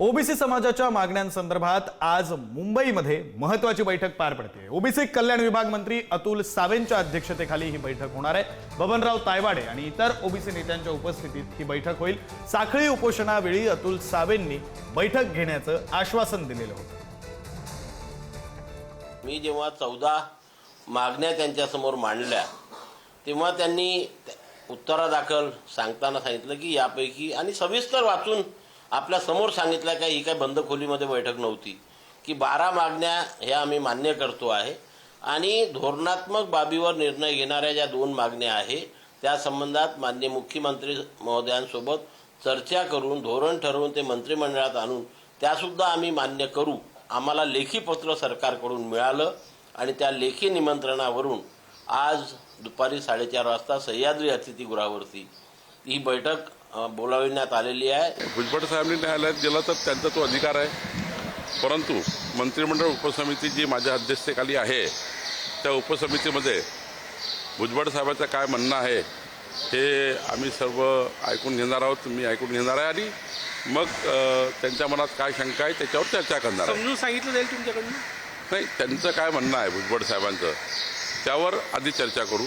OBC समाजाच्या मागण्यांसंदर्भात आज मुंबईमध्ये महत्वाची बैठक पार पडते. ओबीसी कल्याण विभाग मंत्री अतुल सावेंच्या अध्यक्षतेखाली ही बैठक होणार आहे. बबनराव तायवाडे आणि इतर ओबीसी नेत्यांच्या उपस्थितीत ही बैठक होईल. साखळी उपोषणावेळी अतुल सावेंनी बैठक घेण्याचं आश्वासन दिलेलं होतं. मी जेव्हा चौदा मागण्या त्यांच्यासमोर मांडल्या तेव्हा त्यांनी उत्तरादाखल सांगताना सांगितलं की यापैकी आणि सविस्तर वाचून आपल्यासमोर सांगितलं काय ही काय बंद खोलीमध्ये बैठक नव्हती की बारा मागण्या ह्या आम्ही मान्य करतो आहे आणि धोरणात्मक बाबीवर निर्णय घेणाऱ्या ज्या दोन मागण्या आहे त्या संबंधात मान्य मुख्यमंत्री महोदयांसोबत चर्चा करून धोरण ठरवून ते मंत्रिमंडळात आणून त्यासुद्धा आम्ही मान्य करू. आम्हाला लेखी पत्र सरकारकडून मिळालं आणि त्या लेखी निमंत्रणावरून आज दुपारी साडेचार वाजता सह्याद्री अतिथीगृहावरती ही बैठक बोलाविण्यात आलेली आहे. भुजबळ साहेबांनी न्यायालयात गेला तर त्यांचा तो अधिकार आहे. परंतु मंत्रिमंडळ उपसमिती जी माझ्या अध्यक्षतेखाली आहे त्या उपसमितीमध्ये भुजबळ साहेबांचं काय म्हणणं आहे हे आम्ही सर्व ऐकून घेणार आहोत मी ऐकून घेणार आहे. आणि मग त्यांच्या मनात काय शंका आहे त्याच्यावर चर्चा करणार आहे. समजून सांगितलं जाईल तुमच्याकडनं? नाही त्यांचं काय म्हणणं आहे भुजबळ साहेबांचं त्यावर आधी चर्चा करू.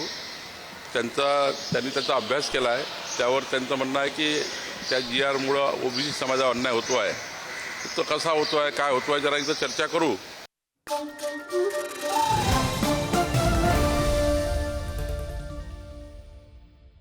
त्यांचा त्यांनी त्याचा अभ्यास केला आहे. त्यावर त्यांचं म्हणणं आहे की त्या जी आरमुळं ओबीसी समाजावर अन्याय होतो आहे. तो कसा होतो आहे काय होतो आहे जरा एकदा चर्चा करू.